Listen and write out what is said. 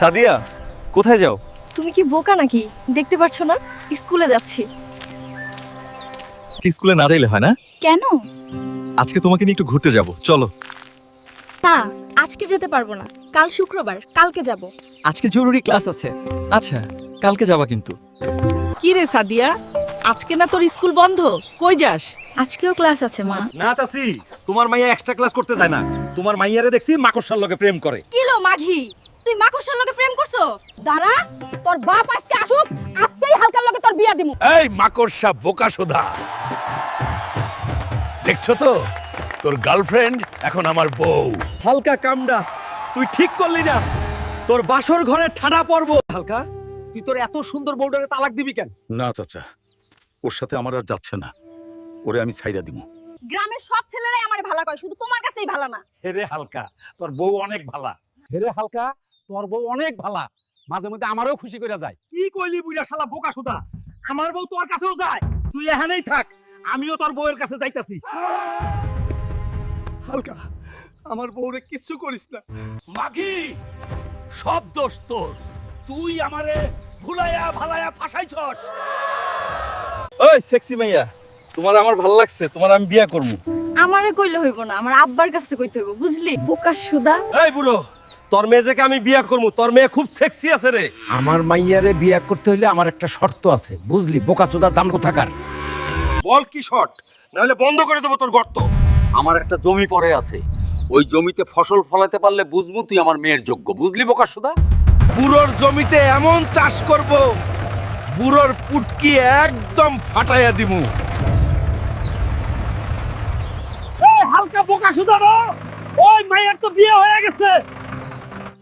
সাদিয়া কোথায় যাও? তুমি কি বোকা নাকি? দেখতে পাচ্ছ না? স্কুলে যাচ্ছি। স্কুলে না যাইলে হয় না? কেন? আজকে তোমাকে নিয়ে একটু ঘুরতে যাব চলো। না আজকে যেতে পারব না। কাল শুক্রবার কালকে যাব। আজকে জরুরি ক্লাস আছে। আচ্ছা কালকে যাবা কিন্তু। কি রে সাদিয়া? আজকে না তোর স্কুল বন্ধ? কই যাস? আজকেও ক্লাস আছে মা। না চাচি তোমার মাইয়া এক্সট্রা ক্লাস করতে যায় না। তোমার মাইয়ারে দেখছি মাকড়সার লগে প্রেম করে। কিলো মাঘি? তুই মাকড়সার লগে প্রেম করছ? দাঁড়া তোর বাপ আজকে আসুক আজকেই হালকার লগে তোর বিয়া দিমু। এই মাকড়সা বোকা সোধা। দেখছ তো? তোর গার্লফ্রেন্ড এখন আমার বউ। হালকা কামডা তুই ঠিক করলি না। তোর বাসর ঘরে ঠাডা পড়ব। হালকা তুই তোর এত সুন্দর বউডারে তালাক দিবি কেন? না চাচা। ওর সাথে আমার আর যাচ্ছে না। ওরে আমি ছাইরা দিব গ্রামের সব ছেলেরাই আমারে ভালো কয় শুধু তোমার কাছেই ভালো না। হেরে হালকা তোর বউ অনেক ভালা। হেরে হালকা তোর বউ অনেক ভালা। মাঝে মধ্যে আমারও খুশি করে যায়। কি কইলি বুইরা শালা বোকা সুদা? আমার বউ তোর কাছেও যায়। তুই এখানেই থাক আমিও তোর বউয়ের কাছে যাইতাছি। হালকা আমার বউরে কিচ্ছু করিস না। মাগি সব দোষ তোর। তুই আমারে ভুলাইয়া ভালাইয়া ফাঁসাইছস। ওই সেক্সি মাইয়া তোমার আমার ভালো লাগছে তোমার আমি বিয়া করব। আমারে কইলে হইব না আমার আব্বার কাছে কইতে হইব বুঝলি? বোকা সুদা। এই বুড়ো তোর মেয়েকে আমি বিয়া করব? তোর মেয়ে খুব সেক্সি আছে রে। আমার মাইয়ারে বিয়া করতে হইলে আমার একটা শর্ত আছে বুঝলি? বোকাচোদা দাম কোথাকার? বল কি শট নাহলে বন্ধ করে দেবো তোর গর্ত। আমার একটা জমি পড়ে আছে। ওই জমিতে ফসল ফলাতে পারলে বুঝব তুই আমার মেয়ের যোগ্য। বুঝলি বোকা সুদা বুড়োর জমিতে এমন চাষ করব বুড়োর পুটকি একদম ফাটাইয়া দিমু। হালকা বোকা সুদানো ওই মায়ের তো বিয়ে হয়ে গেছে।